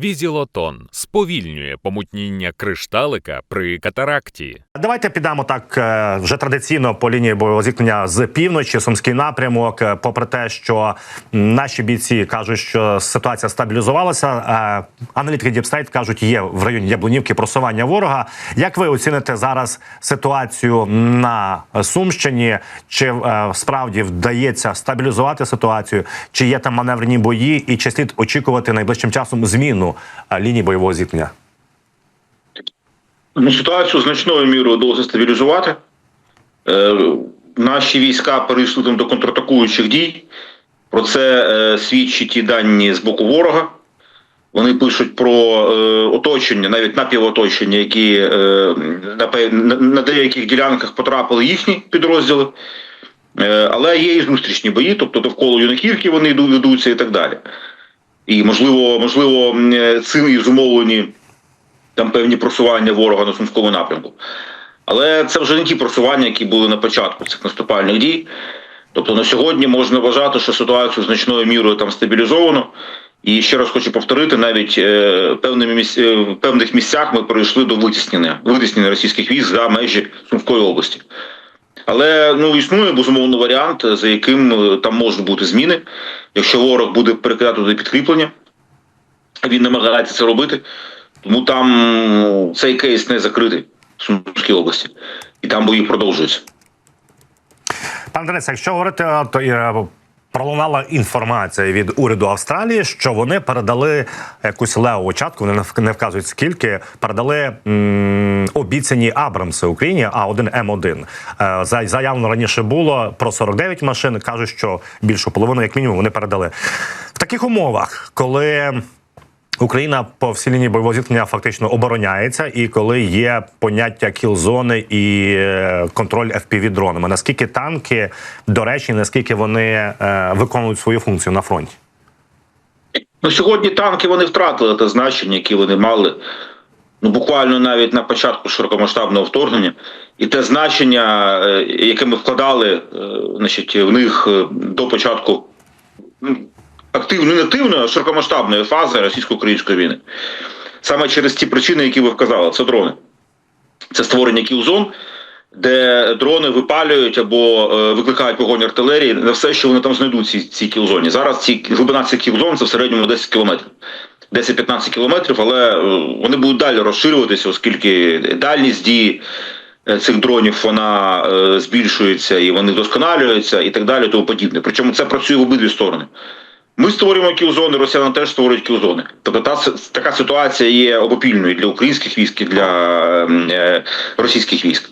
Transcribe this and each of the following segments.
Візілотон сповільнює помутніння кришталика при катаракті. Давайте підемо так е, вже традиційно по лінії бойового зіткнення з півночі, сумський напрямок. Е, Попри те, що наші бійці кажуть, що ситуація стабілізувалася. е, Аналітики Діпстейт кажуть, є в районі Яблунівки просування ворога. Як ви оціните зараз ситуацію на Сумщині? Чи справді вдається стабілізувати ситуацію? Чи є там маневрені бої, і чи слід очікувати найближчим часом зміну е, лінії бойового зіткнення? Ну, ситуацію значною мірою вдалося стабілізувати. Е, наші війська перейшли там до контратакуючих дій. Про це е, свідчать і дані з боку ворога. Вони пишуть про е, оточення, навіть напівоточення, які е, на, на, деяких ділянках потрапили їхні підрозділи. Е, але є і зустрічні бої, тобто довкола юнаківки вони ведуться і так далі. І можливо, можливо, е, цим і зумовлені там певні просування ворога на сумському напрямку. Але це вже не ті просування, які були на початку цих наступальних дій. Тобто на сьогодні можна вважати, що ситуацію значною мірою там стабілізовано. І ще раз хочу повторити, навіть е, певними е, в певних місцях ми перейшли до витіснення, витіснення російських військ за межі Сумської області. Але ну існує безумовно варіант, за яким е, там можуть бути зміни. Якщо ворог буде перекидати туди підкріплення, він намагається це робити, тому там цей кейс не закритий в Сумській області, і там бої продовжуються. Пан Денис, якщо говорити, то е, пролунала інформація від уряду Австралії, що вони передали якусь левову початку, вони не вк- вказують скільки, передали м, обіцяні Абрамси Україні, а 1 М1. заявно за- Заявлено раніше було про 49 машин. Кажуть, що більшу половину, як мінімум, вони передали. В таких умовах, коли Україна по всій лінії бойового зіткнення фактично обороняється, і коли є поняття кілзони і е, контроль fpv дронами. Наскільки танки, до речі, наскільки вони е, виконують свою функцію на фронті? Ну, сьогодні танки вони втратили те значення, яке вони мали. Ну, буквально навіть на початку широкомасштабного вторгнення, і те значення, е, яке ми вкладали значить, в них до початку ну, активної, не активної, а широкомасштабної фази російсько-української війни. Саме через ті причини, які ви вказали, це дрони. Це створення кілзон, де дрони випалюють або е, викликають вогонь артилерії на все, що вони там знайдуть ці, ці кілзоні. Зараз ці глибина цих кілзон це в середньому 10 кілометрів. 10-15 кілометрів, але е, вони будуть далі розширюватися, оскільки дальність дії е, цих дронів вона збільшується і вони вдосконалюються і так далі, тому подібне. Причому це працює в обидві сторони. Ми створюємо кілзони, росіяни теж створюють кілзони. Тобто та така ситуація є обопільною для українських військ і для е, російських військ.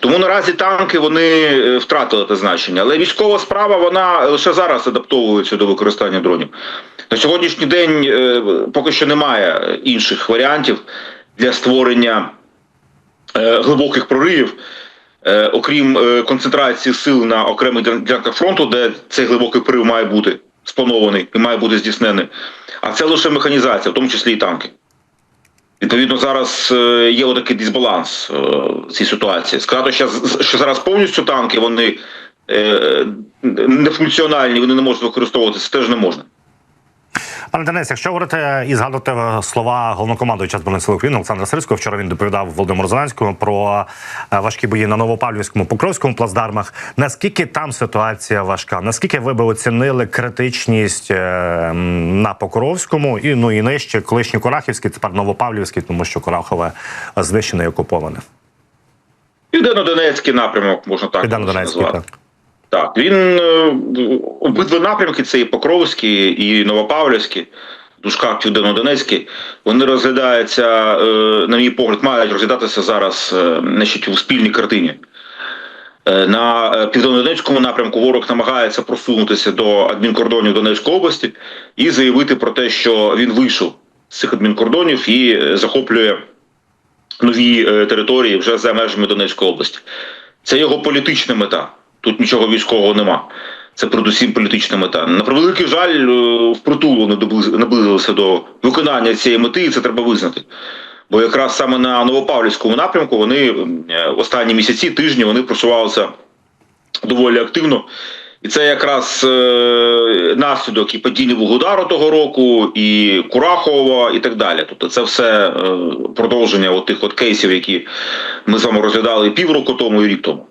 Тому наразі танки вони е, втратили те значення. Але військова справа вона лише зараз адаптовується до використання дронів. На сьогоднішній день е, поки що немає інших варіантів для створення глибоких проривів. Окрім концентрації сил на окремих ділян- ділянках фронту, де цей глибокий прорив має бути спланований і має бути здійснений. А це лише механізація, в тому числі і танки. Відповідно, зараз е, є отакий дисбаланс е, в цій ситуації. Сказати, що, зараз повністю танки вони е, нефункціональні, вони не можуть використовуватися, теж не можна. Пане Денис, якщо говорити і згадувати е, слова головнокомандуюча Збройних сил України Олександра Сирського, вчора він доповідав Володимиру Зеленському про е, важкі бої на Новопавлівському Покровському плацдармах. Наскільки там ситуація важка? Наскільки ви би оцінили критичність е, на Покровському і ну і нижче колишній Курахівський, тепер Новопавлівський, тому що Курахове знищене і окуповане. Південно-Донецький напрямок, можна так назвати. так. Так, він е, обидва напрямки, це і Покровський, і Новопавлівський, в дужках Південно-Донецький, вони розглядаються, е, на мій погляд, мають розглядатися зараз е, значить, у спільній картині. На південно-донецькому напрямку ворог намагається просунутися до адмінкордонів Донецької області і заявити про те, що він вийшов з цих адмінкордонів і захоплює нові території вже за межами Донецької області. Це його політична мета. Тут нічого військового нема. Це передусім політична мета. На превеликий жаль, е, впритул вони доблиз- наблизилися до виконання цієї мети, і це треба визнати. Бо якраз саме на Новопавлівському напрямку вони е, останні місяці, тижні вони просувалися доволі активно. І це якраз е, наслідок і падіння Вугледару того року, і Курахова, і так далі. Тобто це все продовження от тих от кейсів, які ми з вами розглядали півроку тому і рік тому.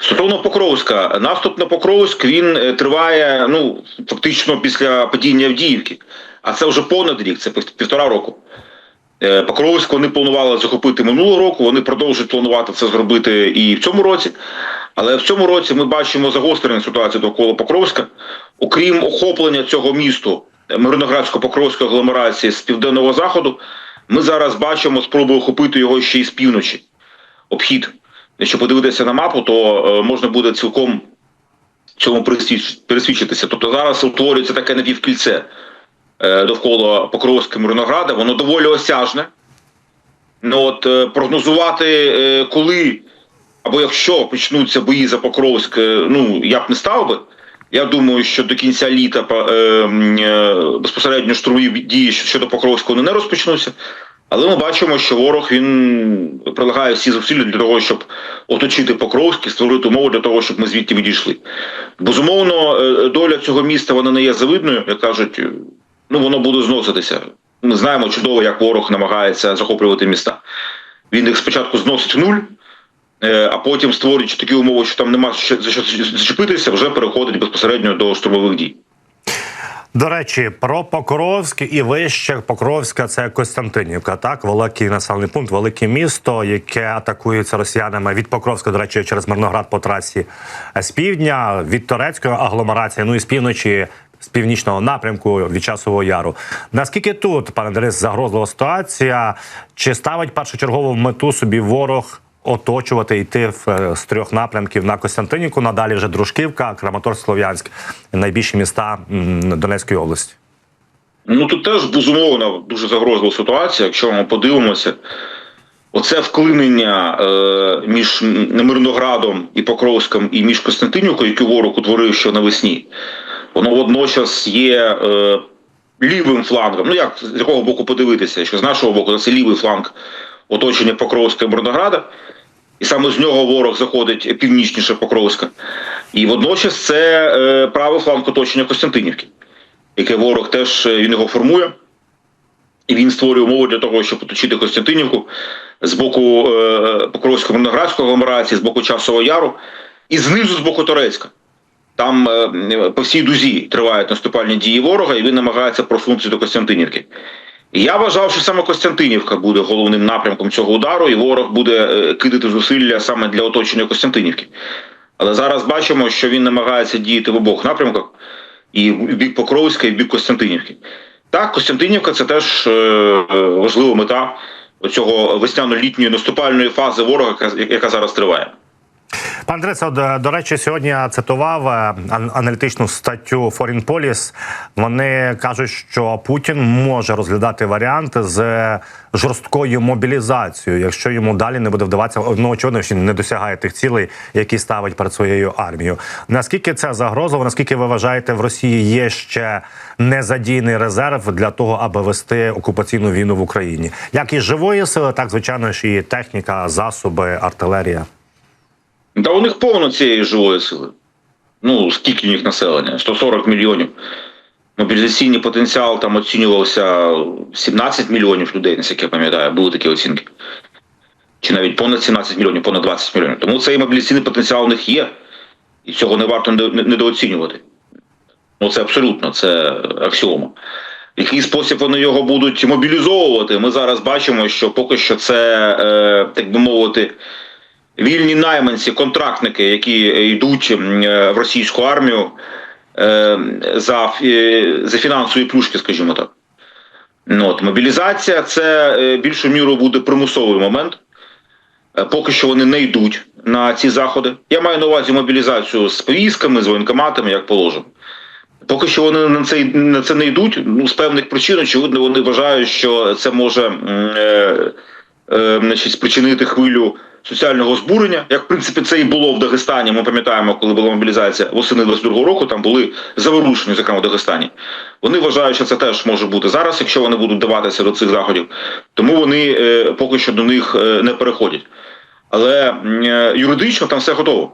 Стосовно Покровська, наступ на Покровськ він е, триває ну фактично після падіння Авдіївки, а це вже понад рік, це півтора року. Е, Покровськ вони планували захопити минулого року. Вони продовжують планувати це зробити і в цьому році. Але в цьому році ми бачимо загострення ситуації довкола Покровська. Окрім охоплення цього місту е, Мирноградсько-Покровської агломерації з південного заходу, ми зараз бачимо спробу охопити його ще й з півночі. Обхід. Якщо подивитися на мапу, то е, можна буде цілком цьому пересвідчитися. Тобто зараз утворюється таке напівкільце е, довкола Покровська Мирнограда, воно доволі осяжне. Ну от е, прогнозувати, коли або якщо почнуться бої за Покровськ, ну я б не став би. Я думаю, що до кінця літа безпосередньо штурмові дії щодо Покровського не розпочнуться. Але ми бачимо, що ворог він прилагає всі зусилля для того, щоб оточити Покровськ створити умови для того, щоб ми звідти відійшли. Безумовно, е, доля цього міста вона не є завидною, як кажуть, е, ну воно буде зноситися. Ми знаємо чудово, як ворог намагається захоплювати міста. Він їх спочатку зносить в нуль, е, а потім створюючи такі умови, що там нема за що зачепитися, вже переходить безпосередньо до штурмових дій. До речі, про Покровськ і вище Покровська це Костянтинівка. Так, великий населений пункт, велике місто, яке атакується росіянами від Покровська, до речі, через Мирноград по трасі е, з півдня, від турецької агломерації, ну і з півночі. З північного напрямку від часового яру. Наскільки тут, пане Денис, загрозлива ситуація? Чи ставить першочергову мету собі ворог оточувати, йти в, е, з трьох напрямків на Костянтинівку, надалі вже Дружківка, Краматорськ, Слов'янськ, найбільші міста Донецької області? Ну тут теж безумовно дуже загрозлива ситуація. Якщо ми подивимося, оце вклинення е, між Мирноградом і Покровськом і між Костянтинівкою, яку ворог утворив ще навесні, воно водночас є е, лівим флангом. Ну як з якого боку подивитися? Що з нашого боку це лівий фланг оточення Покровська і Мирнограда. І саме з нього ворог заходить північніше Покровська. І водночас це е, правий фланг оточення Костянтинівки яке ворог теж е, він його формує, і він створює умови для того, щоб оточити Костянтинівку з боку е, Покровської Мирноградської агломерації, з боку Часового Яру, і знизу з боку Торецька. Там е, по всій дузі тривають наступальні дії ворога, і він намагається просунутися до Костянтинівки. Я вважав, що саме Костянтинівка буде головним напрямком цього удару, і ворог буде е, кидати зусилля саме для оточення Костянтинівки. Але зараз бачимо, що він намагається діяти в обох напрямках і в бік Покровська, і в бік Костянтинівки. Так, Костянтинівка це теж е, важлива мета цього весняно-літньої наступальної фази ворога, яка зараз триває. Пан от, е, до речі, сьогодні цитував е, аналітичну статтю Foreign Policy. Вони кажуть, що Путін може розглядати варіант з жорсткою мобілізацією, якщо йому далі не буде вдаватися ну, очевидно, що не досягає тих цілей, які ставить перед своєю армією. Наскільки це загрозово? Наскільки ви вважаєте, в Росії є ще незадійний резерв для того, аби вести окупаційну війну в Україні? Як і живої сили, так звичайно ж і техніка, засоби, артилерія. Та у них повно цієї живої сили. Ну, скільки у них населення? 140 мільйонів. Мобілізаційний потенціал там оцінювався 17 мільйонів людей, наскільки я пам'ятаю, були такі оцінки. Чи навіть понад 17 мільйонів, понад 20 мільйонів. Тому цей мобілізаційний потенціал у них є. І цього не варто недооцінювати. Ну, це абсолютно, це аксіома. В який спосіб вони його будуть мобілізовувати, ми зараз бачимо, що поки що це, е, так би мовити, вільні найманці, контрактники, які йдуть е, в російську армію е, за, за фінансові плюшки, скажімо так. Ну, от, мобілізація це е, більшою мірою буде примусовий момент. Е, Поки що вони не йдуть на ці заходи. Я маю на увазі мобілізацію з повістками, з воєнкоматами, як положено. Поки що вони на це, на це не йдуть. Ну, з певних причин, очевидно, вони вважають, що це може е, е, значить, спричинити хвилю соціального збурення. Як в принципі це і було в Дагестані. Ми пам'ятаємо, коли була мобілізація восени 22-го року, там були заворушення, зокрема в Дагестані. Вони вважають, що це теж може бути зараз, якщо вони будуть даватися до цих заходів. Тому вони е, поки що до них е, не переходять. Але е, юридично там все готово.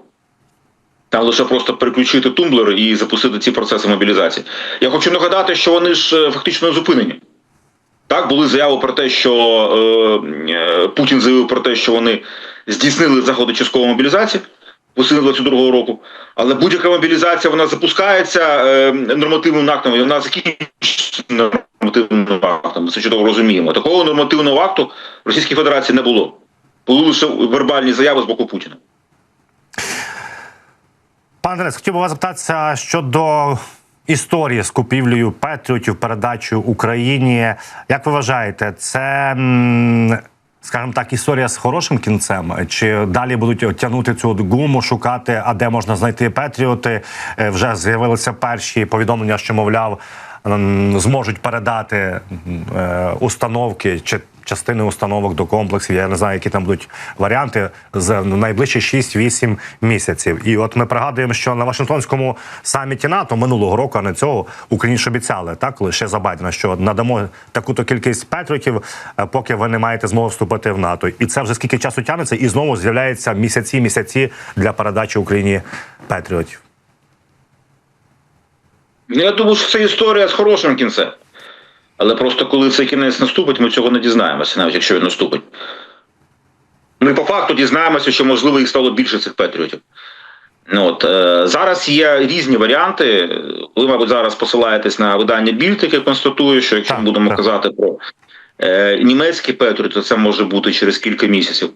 Там лише просто переключити тумблер і запустити ці процеси мобілізації. Я хочу нагадати, що вони ж е, фактично зупинені. Так, були заяви про те, що е, е, Путін заявив про те, що вони здійснили заходи часткової мобілізації восени 22-го року. Але будь-яка мобілізація вона запускається е, нормативним актом, і вона закінчується нормативним актом. Ми це чудово розуміємо. Такого нормативного акту в Російській Федерації не було. Були лише вербальні заяви з боку Путіна. Пане Денис, хотів би вас запитатися щодо історії з купівлею Петріотів, передачею Україні. Як ви вважаєте, це, скажімо так, історія з хорошим кінцем? Чи далі будуть тягнути цю гуму, шукати, а де можна знайти Петріоти? Е, Вже з'явилися перші повідомлення, що, мовляв, зможуть передати е, установки чи частини установок до комплексів. Я не знаю, які там будуть варіанти з найближчі 6-8 місяців. І от ми пригадуємо, що на Вашингтонському саміті НАТО минулого року, а не цього, Україні ж обіцяли так лише за Байдена, що надамо таку-то кількість петротів, е, поки ви не маєте змоги вступити в НАТО. І це вже скільки часу тягнеться, і знову з'являються місяці, місяці для передачі Україні петріотів. Ну, Я думаю, що це історія з хорошим кінцем. Але просто коли цей кінець наступить, ми цього не дізнаємося, навіть якщо він наступить. Ми по факту дізнаємося, що можливо їх стало більше цих патріотів. Ну, от, е, зараз є різні варіанти. Ви, мабуть, зараз посилаєтесь на видання Більд, яке констатує, що якщо Так, ми будемо так. казати про е, німецькі патріоти, то це може бути через кілька місяців.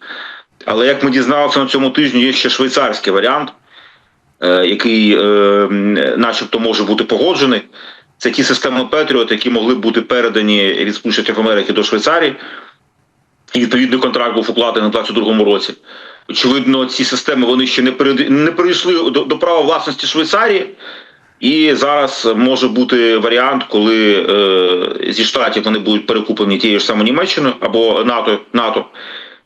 Але як ми дізналися на цьому тижні, є ще швейцарський варіант, е, який, е, начебто, може бути погоджений. Це ті системи Петріот, які могли бути передані від Сполучених Америки до Швейцарії. І відповідний контракт був укладений на 22-му році. Очевидно, ці системи вони ще не перед... не перейшли до, до права власності Швейцарії. І зараз може бути варіант, коли е, зі штатів вони будуть перекуплені тією ж самою Німеччиною або НАТО, НАТО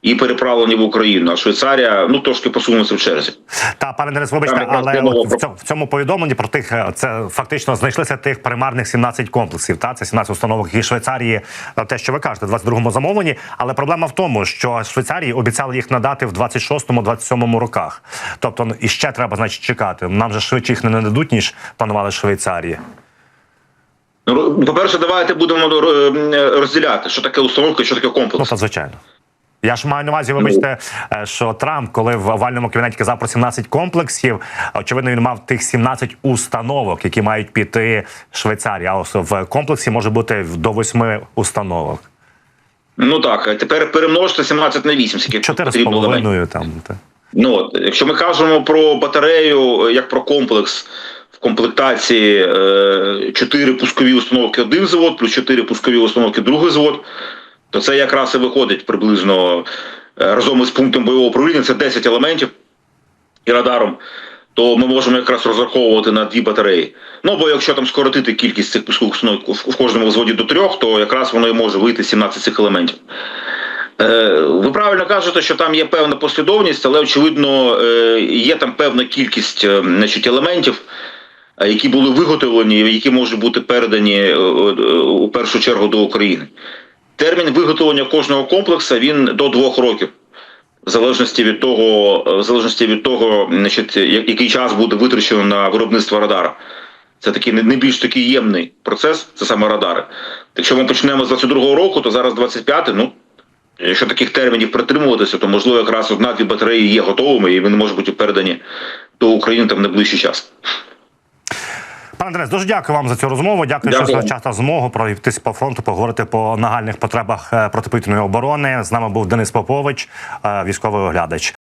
і переправлені в Україну. А Швейцарія ну трошки посунеться в черзі. Та пане Денис, вибачте, Там але от в цьому, в цьому повідомленні про тих е, це фактично знайшлися тих примарних 17 комплексів. Та це 17 установок які Швейцарії. е, Те, що ви кажете, в 22-му замовленні. Але проблема в тому, що Швейцарії обіцяли їх надати в 26-27 роках. Тобто і ще треба, значить, чекати. Нам же швидше їх не нададуть, ніж планували Швейцарії. Ну, по-перше, давайте будемо е, розділяти, що таке установка і що таке комплекс. Ну, та звичайно. Я ж маю на увазі, вибачте, е, що Трамп, коли в овальному кабінеті казав про 17 комплексів, очевидно, він мав тих 17 установок, які мають піти Швейцарії. А ось в комплексі може бути до 8 установок. Ну так, тепер перемножте 17 на 8, скільки Чотири з половиною там. та. Ну, от, якщо ми кажемо про батарею е, як про комплекс в комплектації е, 4 пускові установки один завод, плюс 4 пускові установки другий завод, то це якраз і виходить приблизно е, разом із пунктом бойового управління, це 10 елементів і радаром. То ми можемо якраз розраховувати на дві батареї. Ну бо якщо там скоротити кількість цих пускових установок в кожному взводі до трьох, то якраз воно і може вийти 17 цих елементів. Е, Ви правильно кажете, що там є певна послідовність, але очевидно е, є там певна кількість значить, елементів, які були виготовлені, які можуть бути передані у першу чергу до України. Термін виготовлення кожного комплексу він до двох років. В залежності від того, е, в залежності від того, значить, який час буде витрачено на виробництво радара. Це такий не більш такий ємний процес, це саме радари. Якщо ми почнемо з 22-го року, то зараз 25-й, ну Якщо таких термінів притримуватися, то можливо якраз одна-дві батареї є готовими і вони можуть бути передані до України там в найближчий час. Пане Денис, дуже дякую вам за цю розмову. Дякую, Дякую. що час та змогу пройтись по фронту, поговорити по нагальних потребах е, протиповітряної оборони. З нами був Денис Попович, е, військовий оглядач.